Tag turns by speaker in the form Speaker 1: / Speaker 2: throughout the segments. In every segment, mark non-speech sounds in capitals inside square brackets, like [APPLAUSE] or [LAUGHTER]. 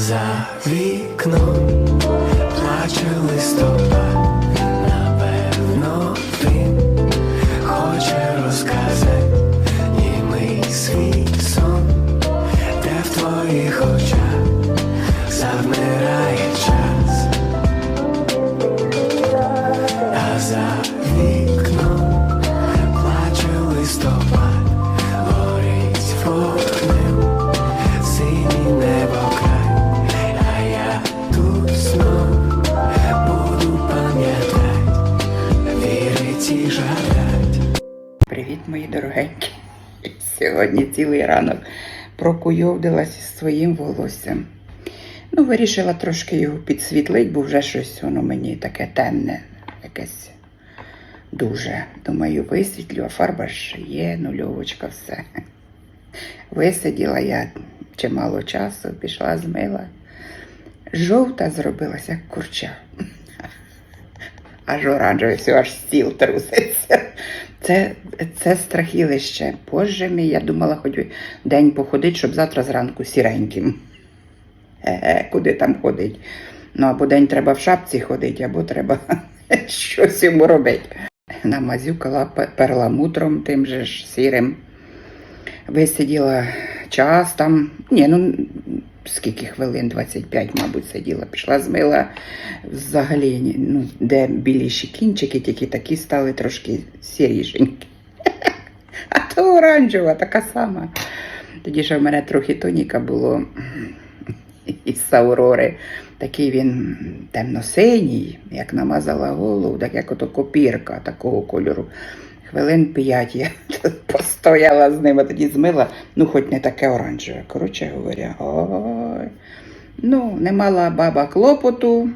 Speaker 1: за вікном плаче листопад, напевно, він
Speaker 2: дорогенькі. Сьогодні цілий ранок прокуйовдилась із своїм волоссям. Ну, вирішила трошки його підсвітлити, бо вже щось воно мені таке темне, якесь дуже. Думаю, висвітлю, а фарба ж є, нульовочка, все. Висиділа я чимало часу, пішла змила. Жовта зробилася як курча. Аж оранжевий, аж стіл труситься. Це, це страхілище. Боже мій, я думала, хоч день походить, щоб завтра зранку сіреньким. Е, куди там ходить? Ну, або день треба в шапці ходити, або треба [LAUGHS] щось йому робити. Намазюкала пе- перламутром тим же ж сірим. Висиділа час там. Ні, ну скільки хвилин, 25, мабуть, сиділа. Пішла змила взагалі, ну, де біліші кінчики, тільки такі стали трошки сірішенькі. [LAUGHS] А то оранжева, така сама. Тоді ще в мене трохи тоніка було [LAUGHS] із Аурори. Такий він темно-синій, як намазала голову, так як ото копірка такого кольору. Хвилин п'ять я [LAUGHS] постояла з ним, а тоді змила, ну хоч не таке оранжеве. Коротше говоря, ой. Ну, не мала баба клопоту,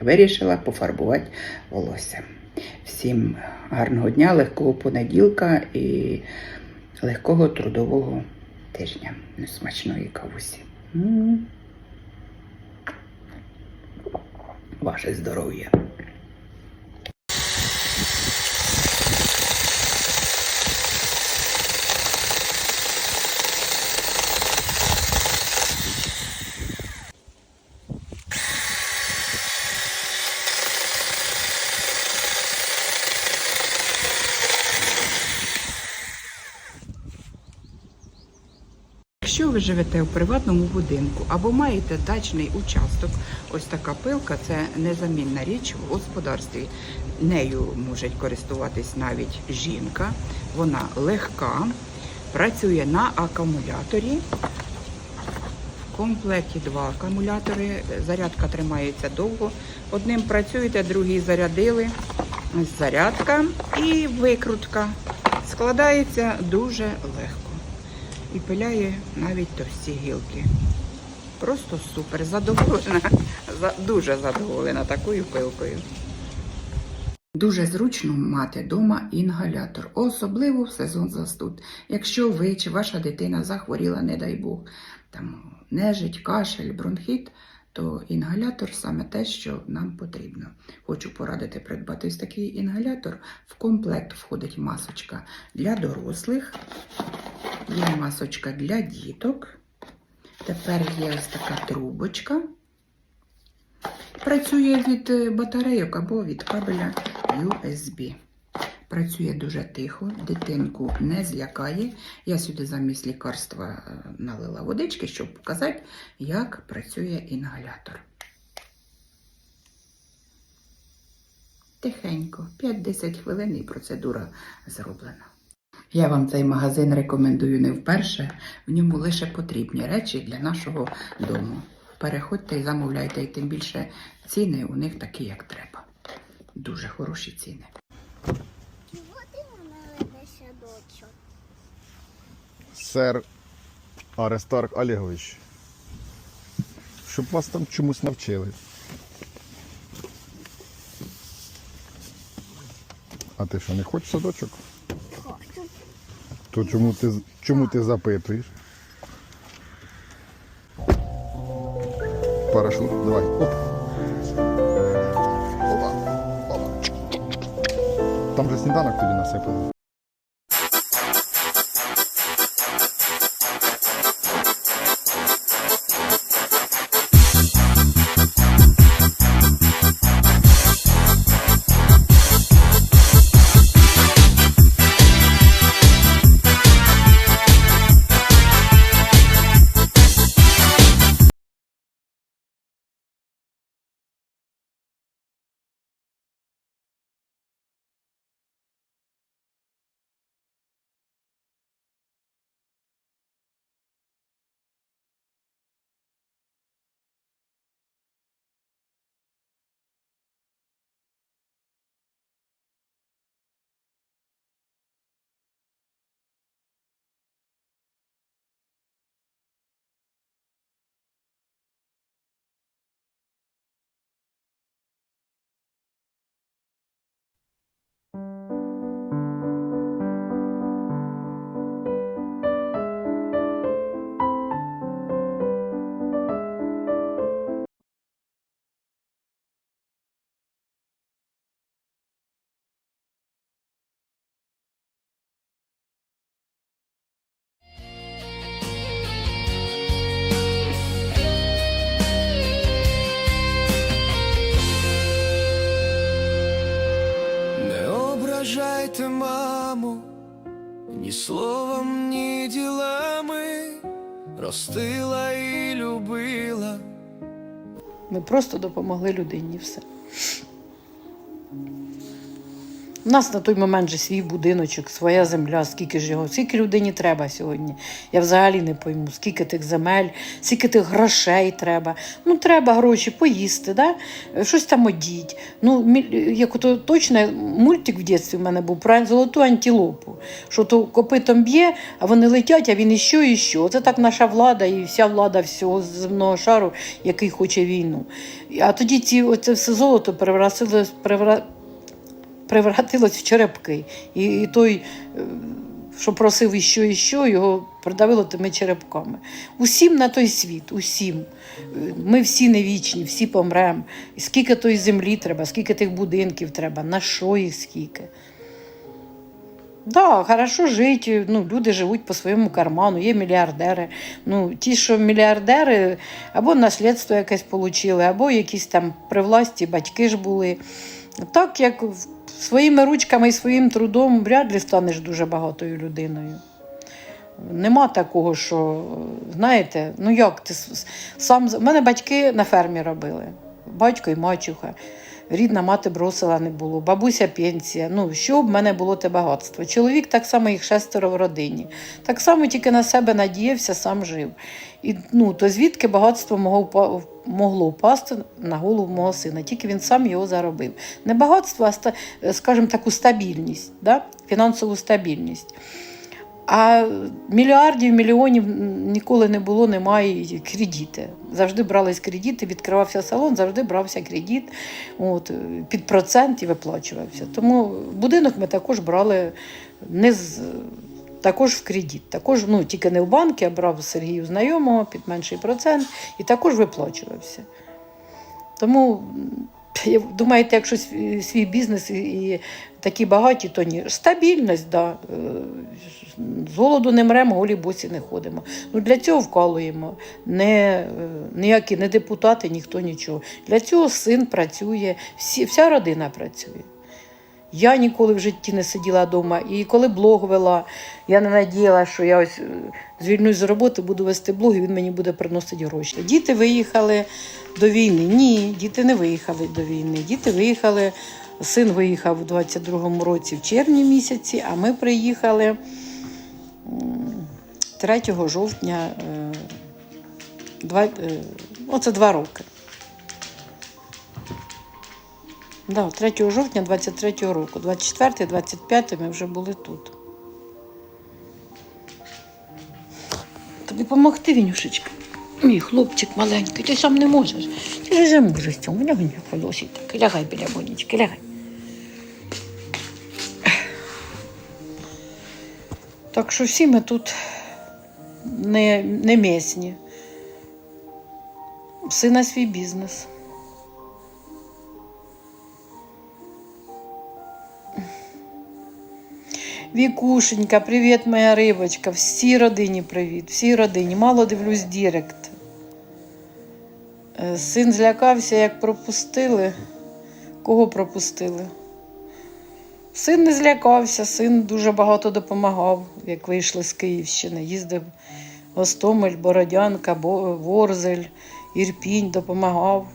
Speaker 2: вирішила пофарбувати волосся. Всім гарного дня, легкого понеділка і легкого трудового тижня. Смачної кавусі. М. Ваше здоров'я. Якщо ви живете у приватному будинку або маєте дачний участок, ось така пилка це незамінна річ в господарстві. Нею може користуватись навіть жінка. Вона легка, працює на акумуляторі. В комплекті два акумулятори. Зарядка тримається довго. Одним працюєте, другий зарядили. Зарядка і викрутка. Складається дуже легко і пиляє навіть товсті гілки. Просто супер. Задоволена, дуже задоволена такою пилкою. Дуже зручно мати вдома інгалятор, особливо в сезон застуд. Якщо ви чи ваша дитина захворіла, не дай Бог, там нежить, кашель, бронхіт, то інгалятор саме те, що нам потрібно. Хочу порадити придбати ось такий інгалятор. В комплект входить масочка для дорослих, Є масочка для діток. Тепер є ось така трубочка. Працює від е, батарейок або від кабеля USB. Працює дуже тихо, дитинку не злякає. Я сюди замість лікарства е, налила водички, щоб показати, як працює інгалятор. Тихенько, 5-10 хвилин і процедура зроблена. Я вам цей магазин рекомендую не вперше. В ньому лише потрібні речі для нашого дому. Переходьте і замовляйте, і тим більше ціни у них такі, як треба. Дуже хороші ціни.
Speaker 3: Чого ти на мене садочок?
Speaker 4: Сер Арестарк Олегович. Щоб вас там чомусь навчили. А ти що, не хочеш садочок? То чому ти, чому ти запитуєш? Парашут, давай. Оп. Опа. Опа. Там же сніданок тобі насипали.
Speaker 1: Ти, маму, ні словом, ні ділами ростила і любила.
Speaker 5: Ми просто допомогли людині все. У нас на той момент же свій будиночок, своя земля, скільки ж його, скільки людині треба сьогодні. Я взагалі не пойму, скільки тих земель, скільки тих грошей треба. Ну, треба гроші поїсти, да? щось там одіть. Ну, як ото точно мультик в дитинстві в мене був про золоту антилопу. Що то копитом б'є, а вони летять, а він іще, і що. Це так наша влада і вся влада всього земного шару, який хоче війну. А тоді ці, оце все золото превратилось, превра... превратилось в черепки. І, і той, е, що просив іще, іще, його придавило тими черепками. Усім на той світ, усім. Е, Ми всі не вічні, всі помремо. І скільки тої землі треба, скільки тих будинків треба, на що їх скільки. Да, хорошо жити. Ну, люди живуть по своєму карману, є мільярдери. Ну, ті, що мільярдери, або наслідство якесь отримали, або якісь там при власті батьки ж були. Так як своїми ручками і своїм трудом вряд ли станеш дуже багатою людиною. Нема такого, що, знаєте, ну як ти сам. У мене батьки на фермі робили. Батько і мачуха. Рідна мати бросила не було, бабуся пенсія. Ну, що б мене було те багатство. Чоловік так само, їх шестеро в родині. Так само тільки на себе надіявся, сам жив. І, ну, то звідки багатство могло, могло впасти на голову мого сина, тільки він сам його заробив. Не багатство, а скажімо, таку стабільність, да? фінансову стабільність. А мільярдів, мільйонів ніколи не було, немає кредити. Завжди брались кредити, відкривався салон, завжди брався кредит от, е, під процент і виплачувався. Тому будинок ми також брали не з, також в кредит. Також, ну, тільки не в банки, а брав Сергію знайомого під менший процент і також виплачувався. Тому думаєте, якщо свій бізнес і, такі багаті, то ні. Стабільність, да. З голоду не мремо, голі босі не ходимо. Ну, для цього вкалуємо. Не, е, ніякі не депутати, ніхто нічого. Для цього син працює, всі, вся родина працює. Я ніколи в житті не сиділа вдома. І коли блог вела, я не надіяла, що я ось е, звільнюсь з роботи, буду вести блог, і він мені буде приносити гроші. Діти виїхали до війни. Ні, діти не виїхали до війни. Діти виїхали. Син виїхав у 22-му році в червні місяці, а ми приїхали 3 жовтня. е, Два, е, оце два роки. Да, 3 жовтня 23 року. 24 25 ми вже були тут. Тобі допомогти, Вінюшечка? Мій хлопчик маленький, ти сам не можеш. Ти ж цьому. Лягай, холосий так. Лягай біля бонічки, лягай. Так що всі ми тут не, не місні. Сина свій бізнес. Вікушенька, привіт, моя рибочка. Всій родині привіт, всій родині. Мало дивлюсь Дірект. Е, Син злякався, як пропустили. Кого пропустили? Син не злякався, син дуже багато допомагав, як вийшли з Київщини. Їздив Гостомель, Бородянка, Ворзель, Ірпінь, допомагав,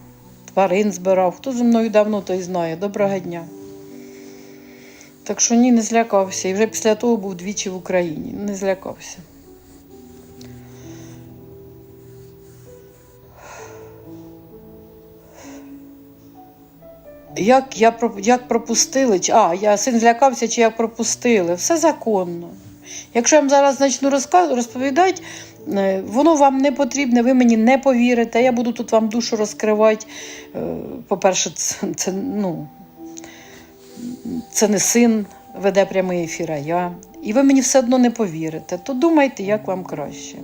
Speaker 5: тварин збирав. Хто зі мною давно той знає. Доброго дня. Так що ні, не злякався. І вже після того був двічі в Україні. Не злякався. Як, я, як пропустили? А, я син злякався, чи як пропустили. Все законно. Якщо я вам зараз почну розповідати, е, воно вам не потрібне, ви мені не повірите. Я буду тут вам душу розкривати. Е, По-перше, це, це, ну, це не син веде прямий ефір, а я. І ви мені все одно не повірите, то думайте, як вам краще.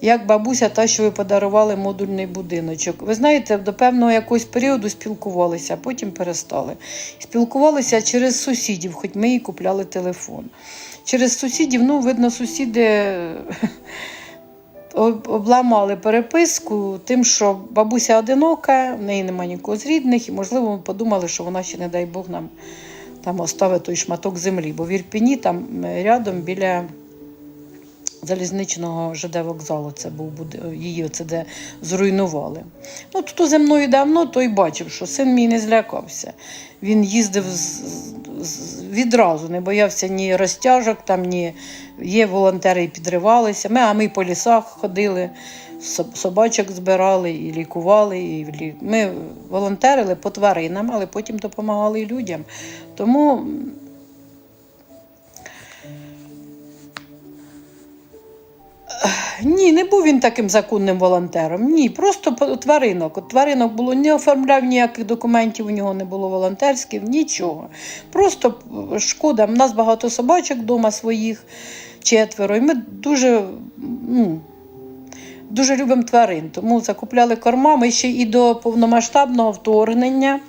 Speaker 5: Як бабуся, та, що ви подарували модульний будиночок. Ви знаєте, до певного якогось періоду спілкувалися, а потім перестали. Спілкувалися через сусідів, хоч ми їй купляли телефон. Через сусідів, ну, видно, сусіди обламали переписку тим, що бабуся одинока, в неї немає нікого з рідних, і, можливо, ми подумали, що вона ще, не дай Бог, нам там оставив той шматок землі. Бо в Ірпіні там е, рядом біля залізничного ЖД вокзалу це був її оце де зруйнували. Ну, хто зі мною давно, той бачив, що син мій не злякався. Він їздив з, з- відразу, не боявся ні розтяжок, там, ні є волонтери і підривалися. Ми, а ми по лісах ходили, собачок збирали і лікували. І лі- Ми волонтерили по тваринам, але потім допомагали людям. Тому Ні, не був він таким законним волонтером. Ні, просто тваринок. От тваринок було не оформляв ніяких документів, у нього не було волонтерських, нічого. Просто шкода. У нас багато собачок вдома своїх, четверо. І ми дуже, ну, дуже любимо тварин. Тому закупляли корма. Ми ще і до повномасштабного вторгнення.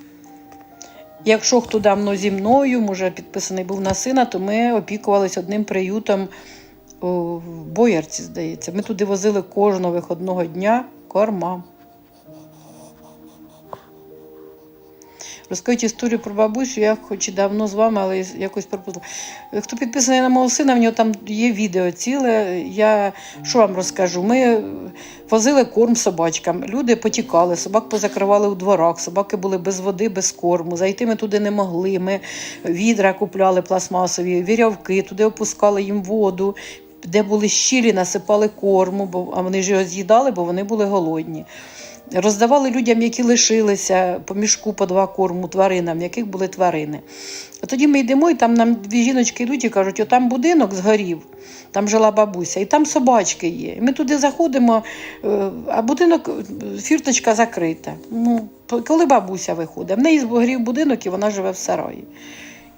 Speaker 5: Якщо хто давно зі мною, може підписаний був на сина, то ми опікувалися одним приютом в Боярці, здається. Ми туди возили кожного виходного дня корма. Розкажіть історію про бабусю, я хоч і давно з вами, але якось пропустила. Хто підписаний на мого сина, в нього там є відео ціле. Я що вам розкажу? Ми возили корм собачкам. Люди потікали, собак позакривали у дворах, собаки були без води, без корму. Зайти ми туди не могли. Ми відра купляли пластмасові, вірявки, туди опускали їм воду. Де були щілі, насипали корму, бо а вони ж його з'їдали, бо вони були голодні. Роздавали людям, які лишилися по мішку по два корму тваринам, яких були тварини. А тоді ми йдемо, і там нам дві жіночки йдуть і кажуть, отам будинок згорів, там жила бабуся, і там собачки є. І ми туди заходимо, е, а будинок, е, фірточка закрита. Ну, коли бабуся виходить, в неї згорів будинок і вона живе в сараї.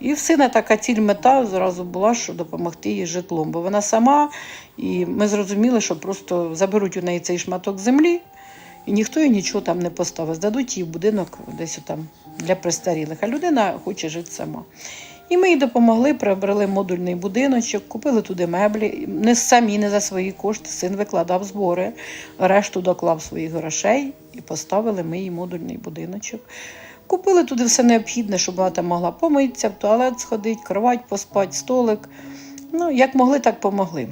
Speaker 5: І в сина така ціль мета зразу була, що допомогти їй житлом. Бо вона сама, і ми зрозуміли, що просто заберуть у неї цей шматок землі, і ніхто їй нічого там не поставить. Здадуть їй будинок десь там для престарілих, а людина хоче жити сама. І ми їй допомогли, приобрели модульний будиночок, купили туди меблі. Не самі, не за свої кошти. Син викладав збори, решту доклав своїх грошей і поставили ми їй модульний будиночок. Купили туди все необхідне, щоб там могла помитися, в туалет сходити, кровать поспати, столик. Ну, як могли, так помогли.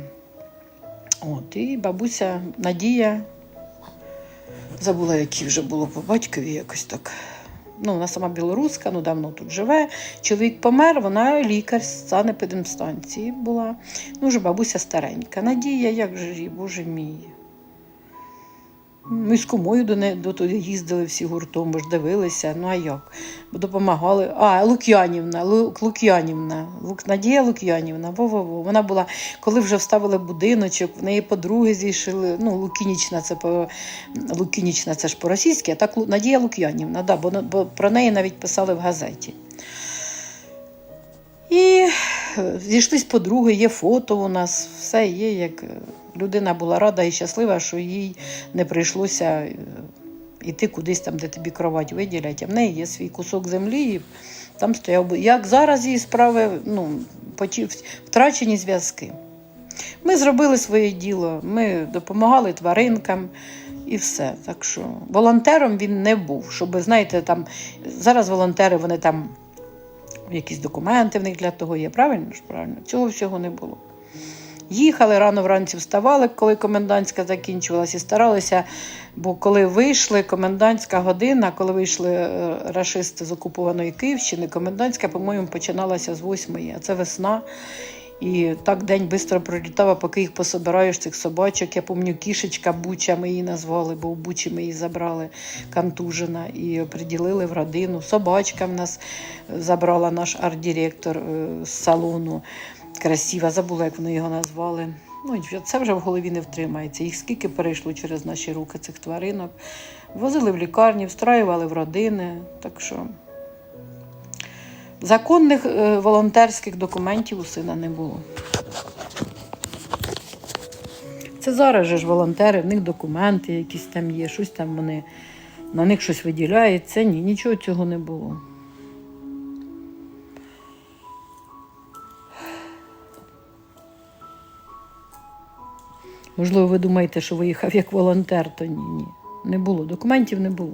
Speaker 5: От, і бабуся Надія забула, які вже було по батькові якось так. Ну, вона сама білоруська, ну давно тут живе. Чоловік помер, вона лікар з санепідемстанції була. Ну, вже бабуся старенька. Надія, як же їй, боже мій. Ми з кумою до неї до туди їздили всі гуртом, бо ж дивилися. Ну а як? Бо допомагали. А, Лук'янівна, Лу- Лук'янівна, Лук, Надія Лук'янівна, во-во-во. Вона була, коли вже вставили будиночок, в неї подруги зійшли. Ну, Лукінічна, це по Лукінічна, це ж по-російськи, а так Надія Лук'янівна, да, бо, бо про неї навіть писали в газеті. І зійшлись подруги, є фото у нас, все є, як людина була рада і щаслива, що їй не прийшлося е, йти кудись там, де тобі кровать виділять. А в неї є свій кусок землі, і там стояв. Як зараз її справи, ну, втрачені зв'язки. Ми зробили своє діло, ми допомагали тваринкам і все. Так що волонтером він не був. Щоб, знаєте, там зараз волонтери вони там якісь документи в них для того є. Правильно ж? Правильно? Цього всього не було. Їхали рано вранці вставали, коли комендантська закінчувалася, і старалися, бо коли вийшли комендантська година, коли вийшли е, рашисти з окупованої Київщини, комендантська, по-моєму, починалася з восьмої, а це весна. І так день швидко пролітав, а поки їх пособираєш, цих собачок. Я пам'ятаю, кішечка Буча, ми її назвали, бо в Бучі ми її забрали, контужена, і оприділили в родину. Собачка в нас забрала наш арт-директор е, з салону. Красива, забула, як вони його назвали. Ну, це вже в голові не втримається. Їх скільки перейшло через наші руки цих тваринок. Возили в лікарні, встраювали в родини. Так що законних е, волонтерських документів у сина не було. Це зараз же ж волонтери, в них документи якісь там є, щось там вони на них щось виділяється. Ні, нічого цього не було. Можливо, ви думаєте, що виїхав як волонтер, то ні, ні. Не було. Документів не було.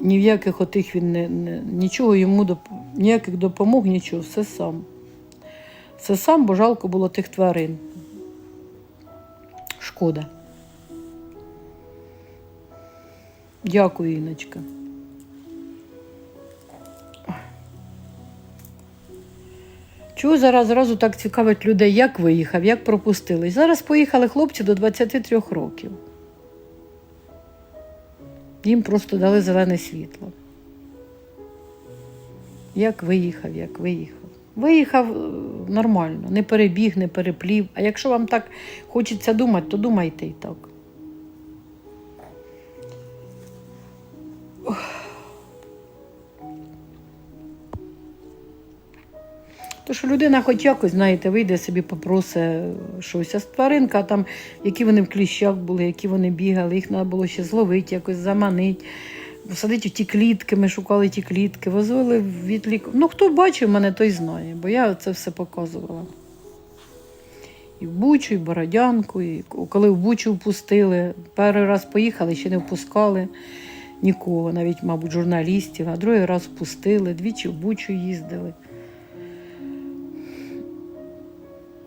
Speaker 5: ні в яких отих він не, не нічого йому доп, ніяких допомог, нічого, все сам. Все сам, бо жалко було тих тварин. Шкода. Дякую, Іночка. Чого зараз зразу так цікавить людей, як виїхав, як пропустили? Зараз поїхали хлопці до 23 років. Їм просто дали зелене світло. Як виїхав, як виїхав. Виїхав е, нормально, не перебіг, не переплів. А якщо вам так хочеться думати, то думайте і так. То що людина хоч якось, знаєте, вийде собі, попросить щось. А тваринка там, які вони в кліщах були, які вони бігали, їх треба було ще зловити, якось заманити. Посадити в ті клітки, ми шукали ті клітки, возили від лік... Ну, хто бачив мене, той знає, бо я це все показувала. І в Бучу, і в Бородянку, і коли в Бучу впустили, перший раз поїхали, ще не впускали нікого, навіть, мабуть, журналістів, а другий раз впустили, двічі в Бучу їздили.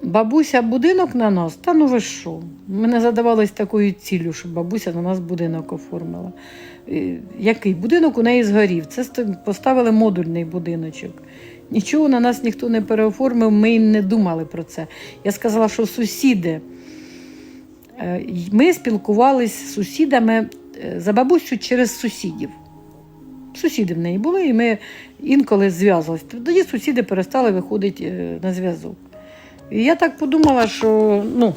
Speaker 5: Бабуся будинок на нас? Та ну ви що? Ми не задавались такою ціллю, щоб бабуся на нас будинок оформила. Е, Який? Будинок у неї згорів. Це поставили модульний будиночок. Нічого на нас ніхто не переоформив, ми й не думали про це. Я сказала, що сусіди. Е, Ми спілкувалися з сусідами е, за бабусю через сусідів. Сусіди в неї були, і ми інколи зв'язувалися. Тоді сусіди перестали виходити на зв'язок. І я так подумала, що ну.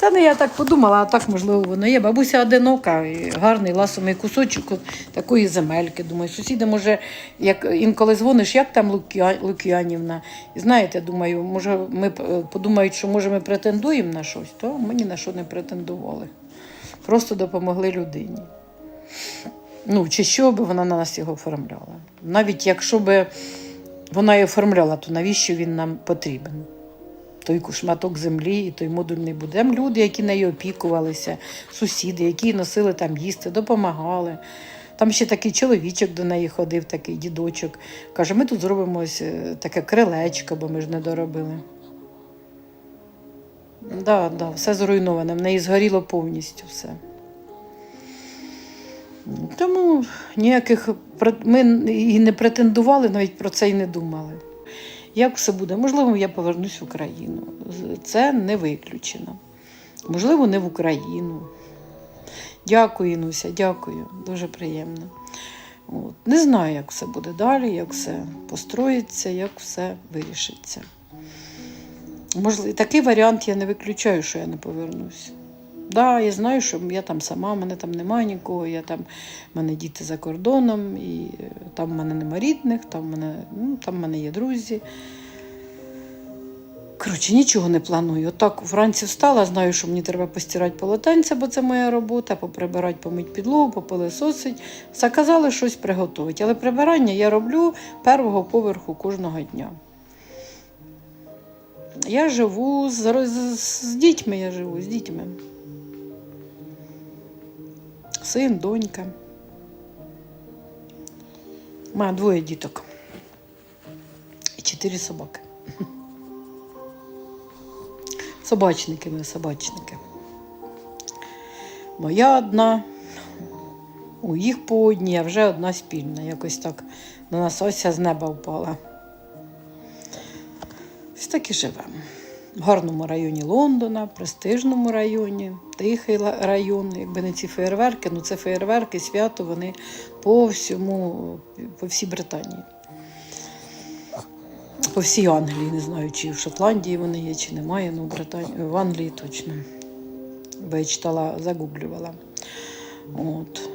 Speaker 5: Та не я так подумала, а так можливо воно є. Бабуся одинока, гарний ласомий кусочок такої земельки. Думаю, сусіди, може, як інколи дзвониш, як там Лук'я- Лук'янівна. І знаєте, думаю, може, ми подумають, що може ми претендуємо на щось, то ми ні на що не претендували. Просто допомогли людині. Ну, чи що би вона на нас його оформляла. Навіть якщо би вона і оформляла, то навіщо він нам потрібен? Той шматок землі і той модульний будинок. Люди, які нею опікувалися, сусіди, які носили там їсти, допомагали. Там ще такий чоловічок до неї ходив, такий дідочок. Каже, ми тут зробимо ось е, таке крилечко, бо ми ж не доробили. Да, да, все зруйноване, в неї згоріло повністю все. Тому ніяких ми і не претендували, навіть про це і не думали. Як все буде? Можливо, я повернусь в Україну. Це не виключено. Можливо, не в Україну. Дякую, Інуся, дякую. Дуже приємно. От. Не знаю, як все буде далі, як все построїться, як все вирішиться. Можливо, такий варіант я не виключаю, що я не повернусь. Да, я знаю, що я там сама, мене там немає нікого, я там, в мене діти за кордоном, і е, там в мене нема рідних, там в мене, ну, там в мене є друзі. Коротше, нічого не планую. Отак вранці встала, знаю, що мені треба постирати полотенця, бо це моя робота, поприбирати, помити підлогу, попилисосить. Заказали щось приготувати. Але прибирання я роблю першого поверху кожного дня. Я живу з, з, з дітьми, я живу з дітьми. Син, донька. Маю двоє діток. І чотири собаки. [LAUGHS] Собачники ми, собачники. Моя одна, у їх по одній, а вже одна спільна. Якось так на нас ося з неба впала. Ось так і живемо. В гарному районі Лондона, престижному районі, тихий район. Якби не ці феєрверки, ну це феєрверки, свято, вони по всьому, по всій Британії. По всій Англії, не знаю, чи в Шотландії вони є, чи немає, ну в в Англії точно. Бо я читала, загублювала. От.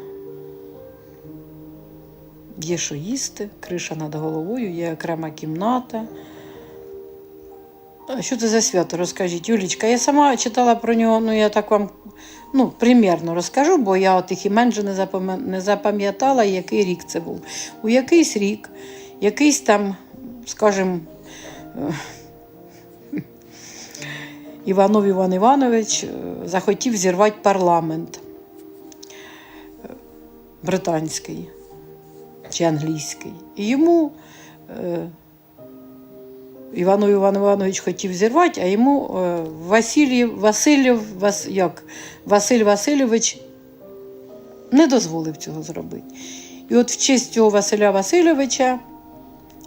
Speaker 5: Є що їсти, криша над головою, є окрема кімната. Що це за свято? Розкажіть, Юлічка. Я сама читала про нього, ну я так вам ну, примірно розкажу, бо я от їх імен же не запам'ятала, який рік це був. У якийсь рік, якийсь там, скажімо, е, [LAUGHS] Іванов Іван Іванович е, захотів зірвати парламент. британський чи англійський. І йому е, Івану Іван Іванович хотів зірвати, а йому е, Василій Васильов, Вас, як, Василь Васильович не дозволив цього зробити. І от в честь цього Василя Васильовича,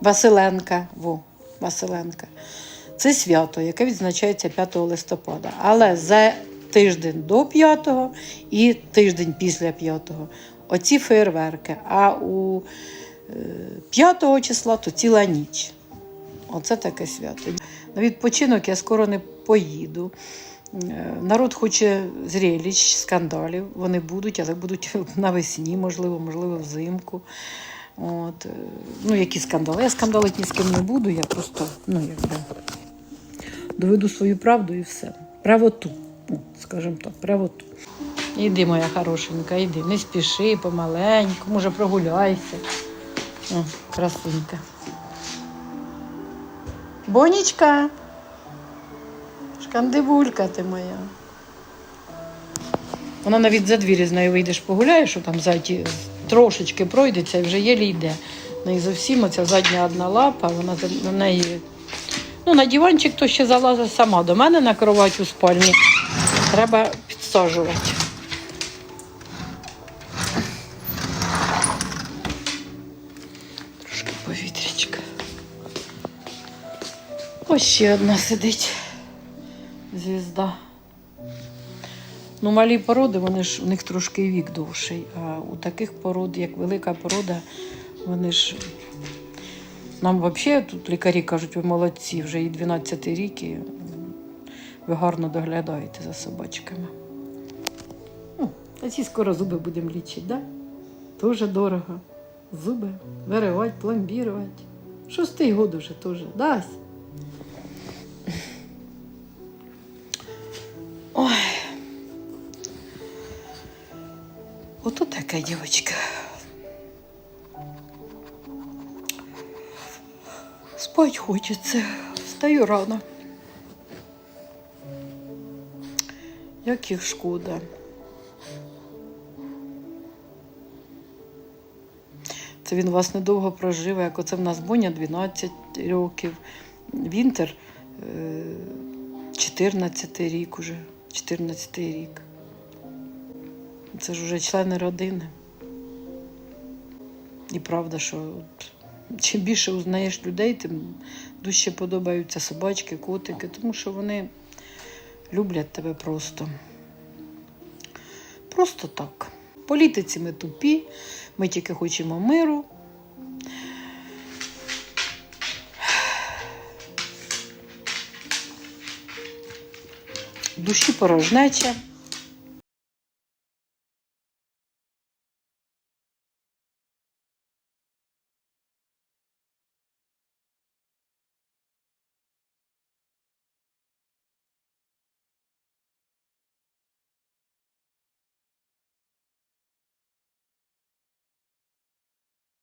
Speaker 5: Василенка, во, Василенка, це свято, яке відзначається 5 листопада. Але за тиждень до 5 і тиждень після 5 оці фейерверки. А у е, 5 числа то ціла ніч. Оце таке свято. На відпочинок я скоро не поїду. Е, Народ хоче зрелищ, скандалів. Вони будуть, але будуть [LAUGHS] навесні, можливо, можливо, взимку. От. е, Ну, які скандали? Я скандалити ні з ким не буду, я просто ну, якби, доведу свою правду і все. Правоту, скажімо так, правоту. Іди, моя хорошенька, іди, не спіши, помаленьку, може прогуляйся. О, красунька. Бонічка. Шкандибулька ти моя. Вона навіть за двері з нею вийдеш погуляєш, що там зайті трошечки пройдеться і вже єлі йде. В неї зовсім оця задня одна лапа, вона на неї. Ну, на диванчик то ще залазить сама. До мене на кровать у спальні. Треба підсаджувати. Ось ще одна сидить. Звізда. Ну, малі породи, вони ж у них трошки вік довший. А у таких пород, як велика порода, вони ж. Нам взагалі тут лікарі кажуть, ви молодці, вже і 12 рік, і ви гарно доглядаєте за собачками. Ну, а ці скоро зуби будемо лічити, да? Дуже дорого. Зуби виривати, пломбірувати. Шостий год уже теж, да? Ото така дівчинка. Спать хочеться. Встаю рано. Як їх шкода. Це він у вас недовго прожив, як оце в нас Боня 12 років. Вінтер е, 14 рік уже. 14 рік. Це ж вже члени родини. І правда, що от, чим більше узнаєш людей, тим дужче подобаються собачки, котики, тому що вони люблять тебе просто. Просто так. Політиці ми тупі, ми тільки хочемо миру. Душі порожнеча.